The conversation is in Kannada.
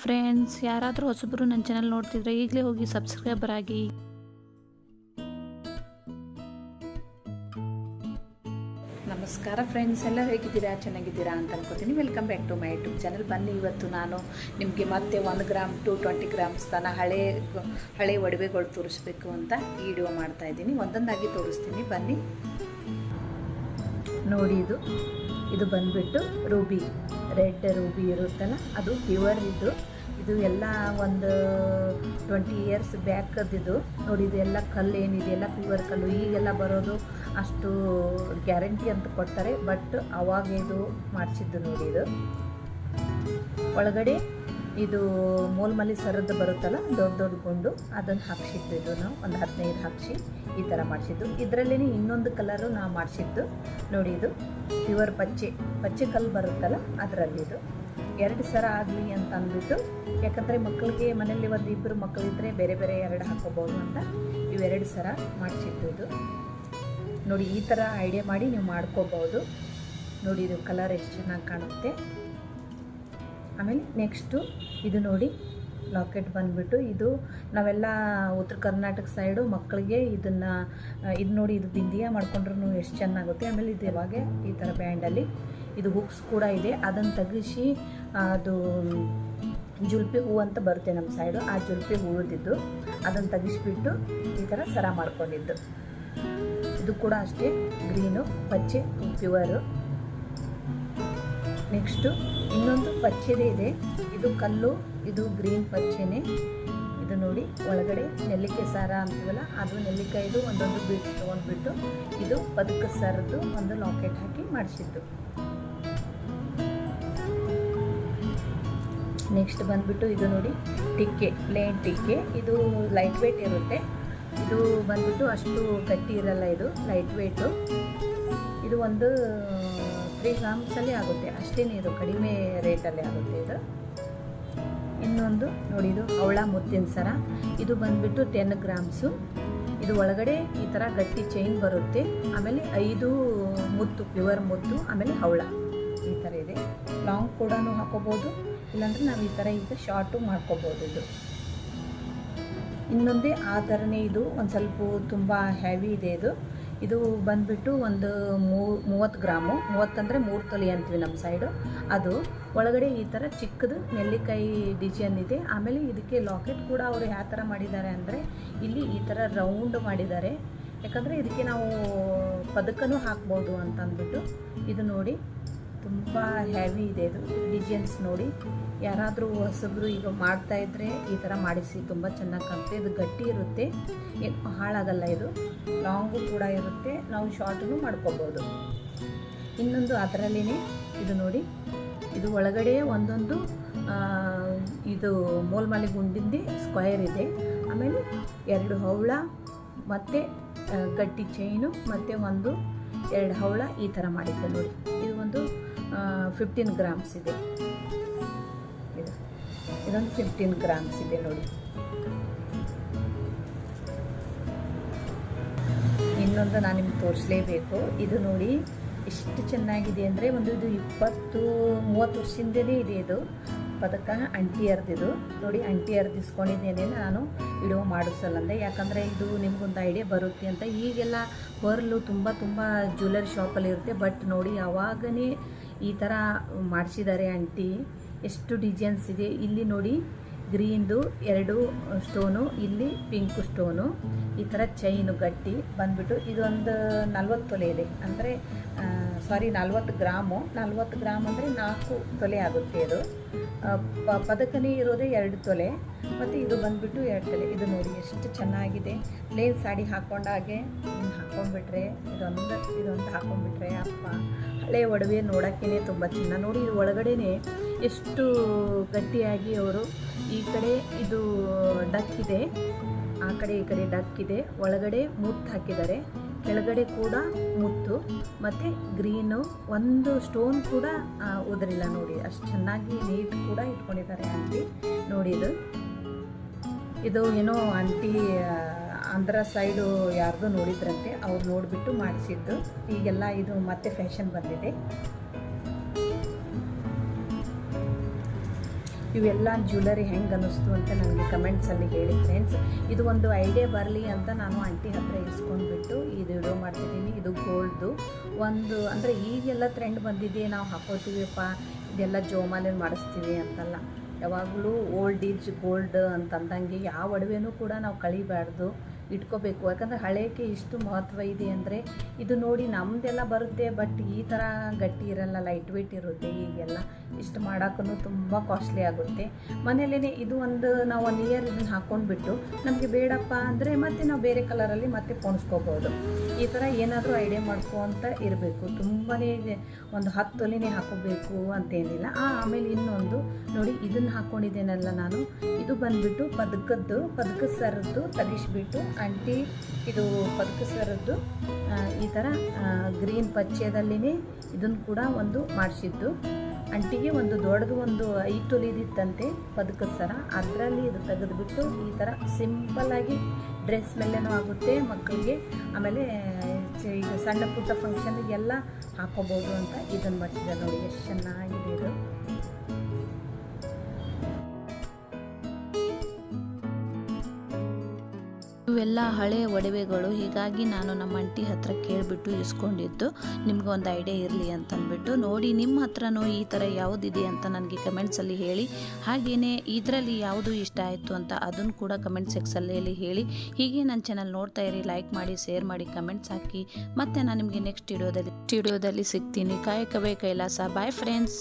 ಫ್ರೆಂಡ್ಸ್ ಯಾರಾದರೂ ಹೊಸಬರು ನನ್ನ ಚಾನಲ್ ನೋಡ್ತಿದ್ರೆ ಈಗಲೇ ಹೋಗಿ ಸಬ್ಸ್ಕ್ರೈಬರ್ ಆಗಿ. ನಮಸ್ಕಾರ ಫ್ರೆಂಡ್ಸ್ ಎಲ್ಲ ಹೇಗಿದ್ದೀರಾ? ಚೆನ್ನಾಗಿದ್ದೀರಾ ಅಂತ ಅನ್ಕೋತೀನಿ. Welcome back to my YouTube channel ಬನ್ನಿ, ಇವತ್ತು ನಾನು ನಿಮಗೆ ಮತ್ತೆ ಒಂದು ಗ್ರಾಮ್ ಟು ಟ್ವೆಂಟಿ ಗ್ರಾಮ್ಸ್ ತನ ಹಳೆ ಹಳೆ ಒಡವೆಗಳು ತೋರಿಸ್ಬೇಕು ಅಂತ ವಿಡಿಯೋ ಮಾಡ್ತಾ ಇದ್ದೀನಿ. ಒಂದೊಂದಾಗಿ ತೋರಿಸ್ತೀನಿ. ಬನ್ನಿ. ನೋಡಿ ಇದು. ಇದು ಬಂದ್ಬಿಟ್ಟು ರೂಬಿ, ರೆಡ್ ರೂಬಿ ಇರುತ್ತಲ್ಲ, ಅದು ಪ್ಯೂರ್ ಇದು. ಇದು ಎಲ್ಲ ಒಂದು ಟ್ವೆಂಟಿ ಇಯರ್ಸ್ ಬ್ಯಾಕದಿದು ನೋಡಿ ಇದು ಎಲ್ಲ ಕಲ್ಲು ಏನಿದೆ ಎಲ್ಲ ಪ್ಯೂರ್ ಕಲ್ಲು. ಈಗೆಲ್ಲ ಬರೋದು ಅಷ್ಟು ಗ್ಯಾರಂಟಿ ಅಂತ ಕೊಡ್ತಾರೆ, ಬಟ್ ಅವಾಗ ಇದು ಮಾಡಿಸಿದ್ದು ನೋಡಿ ಇದು. ಒಳಗಡೆ ಇದು ಮೂಲಮಲ್ಲಿ ಸರದ್ದು ಬರುತ್ತಲ್ಲ, ದೊಡ್ಡ ದೊಡ್ಡ ಗುಂಡು, ಅದನ್ನು ಹಾಕ್ಸಿದ್ದು ಇದು ನಾವು, ಒಂದು ಹದಿನೈದು ಹಾಕ್ಸಿ ಈ ಥರ ಮಾಡಿಸಿದ್ದು. ಇದರಲ್ಲೇ ಇನ್ನೊಂದು ಕಲರು ನಾವು ಮಾಡಿಸಿದ್ದು, ನೋಡಿ ಇದು, ಪ್ಯೂರ್ ಪಚ್ಚೆ ಪಚ್ಚೆ ಕಲ್ಲು ಬರುತ್ತಲ್ಲ ಅದರಲ್ಲಿದು. ಎರಡು ಸರ ಆಗಲಿ ಅಂತ ಅಂದ್ಬಿಟ್ಟು, ಯಾಕಂದರೆ ಮಕ್ಕಳಿಗೆ ಮನೆಯಲ್ಲಿ ಒಂದು ಇಬ್ಬರು ಮಕ್ಕಳಿದ್ರೆ ಬೇರೆ ಬೇರೆ ಎರಡು ಹಾಕೋಬೋದು ಅಂತ ಇವೆರಡು ಸರ ಮಾಡಿಸಿದ್ದು ಇದು. ನೋಡಿ ಈ ಥರ ಐಡಿಯಾ ಮಾಡಿ ನೀವು ಮಾಡ್ಕೋಬೋದು. ನೋಡಿ ಇದು ಕಲರ್ ಎಷ್ಟು ಚೆನ್ನಾಗಿ ಕಾಣುತ್ತೆ. ಆಮೇಲೆ ನೆಕ್ಸ್ಟು ಇದು ನೋಡಿ ಲಾಕೆಟ್ ಬಂದುಬಿಟ್ಟು ಇದು ನಾವೆಲ್ಲ ಉತ್ತರ ಕರ್ನಾಟಕ ಸೈಡು ಮಕ್ಕಳಿಗೆ ಇದನ್ನು ಇದು ನೋಡಿ ಇದು ಬಿಂದಿಯ ಮಾಡ್ಕೊಂಡ್ರೂ ಎಷ್ಟು ಚೆನ್ನಾಗುತ್ತೆ. ಆಮೇಲೆ ಇದು ಯಾವಾಗ ಈ ಥರ ಬ್ಯಾಂಡಲ್ಲಿ ಇದು ಹುಕ್ಸ್ ಕೂಡ ಇದೆ. ಅದನ್ನು ತೆಗಿಸಿ ಅದು ಜುಲ್ಪಿ ಹೂ ಅಂತ ಬರುತ್ತೆ ನಮ್ಮ ಸೈಡು. ಆ ಜುಲ್ಪಿ ಹೂವುದಿದ್ದು. ಅದನ್ನು ತೆಗಿಸ್ಬಿಟ್ಟು ಈ ಥರ ಸರ ಮಾಡ್ಕೊಂಡಿದ್ದು. ಇದು ಕೂಡ ಅಷ್ಟೇ ಗ್ರೀನು, ಪಚ್ಚೆ ಪ್ಯೂವರು ನೆಕ್ಸ್ಟು ಇನ್ನೊಂದು ಪಚ್ಚೆದೇ ಇದೆ. ಇದು ಕಲ್ಲು, ಇದು ಗ್ರೀನ್ ಪಚ್ಚೆನೆ. ಇದು ನೋಡಿ, ಒಳಗಡೆ ನೆಲ್ಲಿಕಾಯಿ ಸಾರ ಅಂತೀವಲ್ಲ, ಅದು ನೆಲ್ಲಿಕಾಯಿದು ಒಂದೊಂದು ಬೀಟ್ಸ್ ತೊಗೊಂಡ್ಬಿಟ್ಟು ಇದು ಬದುಕ ಸಾರದ್ದು ಒಂದು ಲಾಕೆಟ್ ಹಾಕಿ ಮಾಡಿಸಿದ್ದು. ನೆಕ್ಸ್ಟ್ ಬಂದ್ಬಿಟ್ಟು ಇದು ನೋಡಿ, ಟಿಕ್ಕೆ ಪ್ಲೇನ್ ಟಿಕ್ಕೆ. ಇದು ಲೈಟ್ ವೇಟ್ ಇರುತ್ತೆ. ಇದು ಬಂದ್ಬಿಟ್ಟು ಅಷ್ಟು ಗಟ್ಟಿ ಇರಲ್ಲ ಇದು ಲೈಟ್ ವೇಟು ಇದು ಒಂದು ತ್ರೀ ಗ್ರಾಮ್ಸಲ್ಲಿ ಆಗುತ್ತೆ. ಅಷ್ಟೇನೇ ಇದು ಕಡಿಮೆ ರೇಟಲ್ಲಿ ಆಗುತ್ತೆ ಇದು. ಇನ್ನೊಂದು ನೋಡಿ, ಇದು ಅವಳ ಮುತ್ತಿನ ಸರ. ಇದು ಬಂದ್ಬಿಟ್ಟು ಟೆನ್ ಗ್ರಾಮ್ಸು. ಇದು ಒಳಗಡೆ ಈ ಥರ ಗಟ್ಟಿ ಚೈನ್ ಬರುತ್ತೆ. ಆಮೇಲೆ ಐದು ಮುತ್ತು ಪ್ಯೂರ್ ಮುತ್ತು, ಆಮೇಲೆ ಹವಳ ಈ ಥರ ಇದೆ. ಲಾಂಗ್ ಕೂಡ ಹಾಕೋಬೋದು. ಇಲ್ಲಾಂದರೆ ನಾವು ಈ ಥರ ಈಗ ಶಾರ್ಟು ಮಾಡ್ಕೋಬೋದು ಇದು. ಇನ್ನೊಂದೇ ಆ ಥರನೇ ಇದು. ಒಂದು ಸ್ವಲ್ಪ ತುಂಬ ಹೆವಿ ಇದೆ ಇದು. ಇದು ಬಂದುಬಿಟ್ಟು ಒಂದು ಮೂ, ಮೂವತ್ತು ಗ್ರಾಮು. ಮೂವತ್ತಂದರೆ ಮೂರು ತೊಲಿ ಅಂತೀವಿ ನಮ್ಮ ಸೈಡು ಅದು ಒಳಗಡೆ ಈ ಥರ ಚಿಕ್ಕದು ನೆಲ್ಲಿಕಾಯಿ ಡಿಸೈನ್ ಇದೆ ಆಮೇಲೆ ಇದಕ್ಕೆ ಲಾಕೆಟ್ ಕೂಡ ಅವರು ಯಾವ ಥರ ಮಾಡಿದ್ದಾರೆ ಅಂದರೆ ಇಲ್ಲಿ ಈ ಥರ ರೌಂಡ್ ಮಾಡಿದ್ದಾರೆ. ಯಾಕಂದರೆ ಇದಕ್ಕೆ ನಾವು ಪದಕನೂ ಹಾಕ್ಬೋದು ಅಂತಂದ್ಬಿಟ್ಟು ಇದು ನೋಡಿ. ತುಂಬ ಹೆವಿ ಇದೆ ಇದು. ಡಿಸೈನ್ಸ್ ನೋಡಿ, ಯಾರಾದರೂ ಹೊಸಬ್ರು ಈಗ ಮಾಡ್ತಾ ಇದ್ರೆ ಈ ಥರ ಮಾಡಿಸಿ. ತುಂಬ ಚೆನ್ನಾಗಿ ಕಾಣುತ್ತೆ ಇದು ಗಟ್ಟಿ ಇರುತ್ತೆ. ಏನು ಹಾಳಾಗಲ್ಲ ಇದು. ಲಾಂಗು ಕೂಡ ಇರುತ್ತೆ. ನಾವು ಶಾರ್ಟನ್ನು ಮಾಡ್ಕೋಬೋದು. ಇನ್ನೊಂದು ಅದರಲ್ಲೇ ಇದು ನೋಡಿ. ಇದು ಒಳಗಡೆ ಒಂದೊಂದು ಇದು ಮೋಲ್ಮಾಲಿ ಗುಂಡಿಂದೆ ಸ್ಕ್ವಯರ್ ಇದೆ. ಆಮೇಲೆ ಎರಡು ಹವಳ ಮತ್ತು ಗಟ್ಟಿ ಚೈನು ಮತ್ತು ಒಂದು ಎರಡು ಹವಳ ಈ ಥರ ಮಾಡಿದ್ದೆ ನೋಡಿ. ಇದು ಒಂದು ಫಿಫ್ಟೀನ್ ಗ್ರಾಮ್ಸ್ ಇದೆ. ಇದು. ಇದೊಂದು ಫಿಫ್ಟೀನ್ ಗ್ರಾಮ್ಸ್ ಇದೆ ನೋಡಿ. ಇನ್ನೊಂದು ನಾನು ನಿಮ್ಗೆ ತೋರಿಸಲೇಬೇಕು. ಇದು ನೋಡಿ ಎಷ್ಟು ಚೆನ್ನಾಗಿದೆ ಅಂದರೆ ಒಂದು ಇದು ಇಪ್ಪತ್ತು, ಮೂವತ್ತು ವರ್ಷದಿಂದನೇ ಇದೆ ಇದು. ಪದಕ ಅಂಟಿ ಅರ್ದಿದು ನೋಡಿ ಅಂಟಿ ಅರ್ದಿಸ್ಕೊಂಡಿದ್ದೇನೆ ನಾನು. ವಿಡಿಯೋ ಮಾಡಿಸಲ್ಲಂದೆ. ಯಾಕಂದರೆ ಇದು ನಿಮಗೊಂದು ಐಡಿಯಾ ಬರುತ್ತೆ ಅಂತ. ಈಗೆಲ್ಲ ಪರ್ಲು ತುಂಬ ತುಂಬ ಜ್ಯುವೆಲರಿ ಶಾಪಲ್ಲಿ ಇರುತ್ತೆ. ಬಟ್ ನೋಡಿ ಯಾವಾಗನೇ ಈ ಥರ ಮಾಡಿಸಿದ್ದಾರೆ ಆಂಟಿ. ಎಷ್ಟು ಡಿಸೈನ್ಸ್ ಇದೆ. ಇಲ್ಲಿ ನೋಡಿ, ಗ್ರೀನ್ದು ಎರಡು ಸ್ಟೋನು, ಇಲ್ಲಿ ಪಿಂಕ್ ಸ್ಟೋನು. ಈ ಥರ ಚೈನು ಗಟ್ಟಿ ಬಂದ್ಬಿಟ್ಟು ಇದೊಂದು ನಲ್ವತ್ತು ತೊಲೆ ಇದೆ. ಅಂದರೆ ಸಾರಿ, ನಲ್ವತ್ತು ಗ್ರಾಮು. ನಲ್ವತ್ತು ಗ್ರಾಮ್ ಅಂದರೆ ನಾಲ್ಕು ತೊಲೆ ಆಗುತ್ತೆ ಪ ಪದಕನೇ ಇರೋದೇ ಎರಡು ತೊಲೆ. ಮತ್ತು ಇದು ಬಂದುಬಿಟ್ಟು ಎರಡು ತೊಲೆ. ಇದು ನೋಡಿ, ಎಷ್ಟು ಚೆನ್ನಾಗಿದೆ. ಪ್ಲೇನ್ ಸಾಡಿ ಹಾಕ್ಕೊಂಡಾಗೆ ಹಾಕ್ಕೊಂಡ್ಬಿಟ್ರೆ ಇದೊಂದು ಇದೊಂದು ಹಾಕ್ಕೊಂಡ್ಬಿಟ್ರೆ ಅಪ್ಪ. ಹಳೆ ಒಡವೆ ನೋಡೋಕ್ಕೇ ತುಂಬ ಚೆನ್ನ ನೋಡಿ ಇದು ಒಳಗಡೆನೆ ಎಷ್ಟು ಗಟ್ಟಿಯಾಗಿ ಅವರು ಈ ಕಡೆ ಇದು ಡಕ್ಕಿದೆ. ಆ ಕಡೆ ಈ ಕಡೆ ಡಕ್ಕಿದೆ. ಒಳಗಡೆ ಮುತ್ತು ಹಾಕಿದ್ದಾರೆ. ಕೆಳಗಡೆ ಕೂಡ ಮುತ್ತು, ಮತ್ತು ಗ್ರೀನು, ಒಂದು ಸ್ಟೋನ್ ಕೂಡ ಉದರಿಲ್ಲ ನೋಡಿ. ಅಷ್ಟು ಚೆನ್ನಾಗಿ ನೀಟ್ ಕೂಡ ಇಟ್ಕೊಂಡಿದ್ದಾರೆ ಆಂಟಿ. ನೋಡಿ ಇದು. ಇದು ಏನೋ ಆಂಟಿ ಆಂಧ್ರ ಸೈಡು ಯಾರ್ದು ನೋಡಿದ್ರಂತೆ. ಅವ್ರು ನೋಡಿಬಿಟ್ಟು ಮಾಡಿಸಿದ್ದು. ಈಗೆಲ್ಲ ಇದು ಮತ್ತೆ ಫ್ಯಾಷನ್ ಬಂದಿದೆ. ಇವೆಲ್ಲ ಜ್ಯುವೆಲರಿ ಹೆಂಗೆ ಅನ್ನಿಸ್ತು ಅಂತ ನನಗೆ ಕಮೆಂಟ್ಸಲ್ಲಿ ಹೇಳಿ ಫ್ರೆಂಡ್ಸ್ ಇದು ಒಂದು ಐಡಿಯಾ ಬರಲಿ ಅಂತ ನಾನು ಆಂಟಿ ಹತ್ರ ಇಸ್ಕೊಂಡ್ಬಿಟ್ಟು ಇದು ವಿಡಿಯೋ ಮಾಡ್ತಿದ್ದೀನಿ. ಇದು ಗೋಲ್ಡು ಒಂದು ಅಂದರೆ ಈಗೆಲ್ಲ ಟ್ರೆಂಡ್ ಬಂದಿದೆ, ನಾವು ಹಾಕೋತೀವಿಪ್ಪ, ಇದೆಲ್ಲ ಜೋಮಾಲಿ ಮಾಡಿಸ್ತೀವಿ ಅಂತಲ್ಲ. ಯಾವಾಗಲೂ ಓಲ್ಡ್ ಈಜ್ ಗೋಲ್ಡ್ ಅಂತಂದಂಗೆ ಯಾವ ಒಡವೆನೂ ಕೂಡ ನಾವು ಕಳಿಬಾರ್ದು. ಇಟ್ಕೋಬೇಕು. ಯಾಕಂದರೆ ಹಳೆಯಕ್ಕೆ ಇಷ್ಟು ಮಹತ್ವ ಇದೆ ಅಂದರೆ ಇದು ನೋಡಿ ನಮ್ಮದೆಲ್ಲ ಬರುತ್ತೆ, ಬಟ್ ಈ ಥರ ಗಟ್ಟಿ ಇರಲ್ಲ, ಲೈಟ್ ವೆಯ್ಟ್ ಇರುತ್ತೆ ಈಗೆಲ್ಲ ಇಷ್ಟು ಮಾಡೋಕ್ಕೂ ತುಂಬ ಕಾಸ್ಟ್ಲಿ ಆಗುತ್ತೆ. ಮನೇಲೇ ಇದು ಒಂದು ನಾವು ಒನ್ ಇಯರ್ ಇದನ್ನು ಹಾಕ್ಕೊಂಡ್ಬಿಟ್ಟು ನಮಗೆ ಬೇಡಪ್ಪ ಅಂದರೆ ಮತ್ತೆ ನಾವು ಬೇರೆ ಕಲರಲ್ಲಿ ಮತ್ತೆ ಪೋಣಿಸ್ಕೋಬೋದು. ಈ ಥರ ಏನಾದರೂ ಐಡಿಯಾ ಮಾಡ್ಕೊಂತ ಇರಬೇಕು. ತುಂಬಾ ಒಂದು ಹತ್ತು ತೊಲೆನೇ ಹಾಕೋಬೇಕು ಅಂತೇನಿಲ್ಲ. ಆಮೇಲೆ ಇನ್ನೊಂದು ನೋಡಿ ಇದನ್ನು ಹಾಕ್ಕೊಂಡಿದ್ದೇನಲ್ಲ ನಾನು. ಇದು ಬಂದುಬಿಟ್ಟು ಪದಕದ್ದು ಪದಕ ಸರದ್ದು ತೆಗಿಸ್ಬಿಟ್ಟು ಆಂಟಿ ಇದು ಪದಕ ಸರದ್ದು ಈ ಥರ ಗ್ರೀನ್ ಪಚ್ಚೆದಲ್ಲಿನೇ ಇದನ್ನು ಕೂಡ ಒಂದು ಮಾಡಿಸಿದ್ದು. ಅಂಟಿಗೆ ಒಂದು ದೊಡ್ಡದು ಒಂದು ಐದು ತೊಲಿದಿತ್ತಂತೆ ಪದಕದ ಸರ. ಅದರಲ್ಲಿ ಇದು ತೆಗೆದುಬಿಟ್ಟು ಈ ಥರ ಸಿಂಪಲ್ಲಾಗಿ ಡ್ರೆಸ್ ಮೇಲೇನೂ ಆಗುತ್ತೆ. ಮಕ್ಕಳಿಗೆ ಆಮೇಲೆ ಈಗ ಸಣ್ಣ ಪುಟ್ಟ ಫಂಕ್ಷನ್ಗೆಲ್ಲ ಹಾಕೋಬೋದು ಅಂತ ಇದನ್ನು ಮಾಡಿಸಿದೆ ನೋಡಿ, ಎಷ್ಟು ಚೆನ್ನಾಗಿದೆ ಇದು. ಇವೆಲ್ಲ ಹಳೆಯ ಒಡವೆಗಳು. ಹೀಗಾಗಿ ನಾನು ನಮ್ಮ ಅಂಟಿ ಹತ್ರ ಕೇಳಿಬಿಟ್ಟು ಇಸ್ಕೊಂಡಿದ್ದು. ನಿಮ್ಗೆ ಒಂದು ಐಡಿಯಾ ಇರಲಿ ಅಂತಂದ್ಬಿಟ್ಟು. ನೋಡಿ, ನಿಮ್ಮ ಹತ್ರನೂ ಈ ಥರ ಯಾವುದಿದೆ ಅಂತ ನನಗೆ ಕಮೆಂಟ್ಸಲ್ಲಿ ಹೇಳಿ. ಹಾಗೆಯೇ ಇದರಲ್ಲಿ ಯಾವುದು ಇಷ್ಟ ಆಯಿತು ಅಂತ ಅದನ್ನು ಕೂಡ ಕಮೆಂಟ್ ಸೆಕ್ಷನಲ್ಲಿ ಹೇಳಿ. ಹೀಗೆ ನನ್ನ ಚಾನಲ್ ನೋಡ್ತಾ ಇರಿ, ಲೈಕ್ ಮಾಡಿ, ಶೇರ್ ಮಾಡಿ, ಕಮೆಂಟ್ಸ್ ಹಾಕಿ. ಮತ್ತೆ ನಾನು ನಿಮಗೆ ನೆಕ್ಸ್ಟ್ ವಿಡಿಯೋದಲ್ಲಿ ವಿಡಿಯೋದಲ್ಲಿ ಸಿಗ್ತೀನಿ. ಕಾಯಕವೇ ಕೈಲಾಸ. Bye friends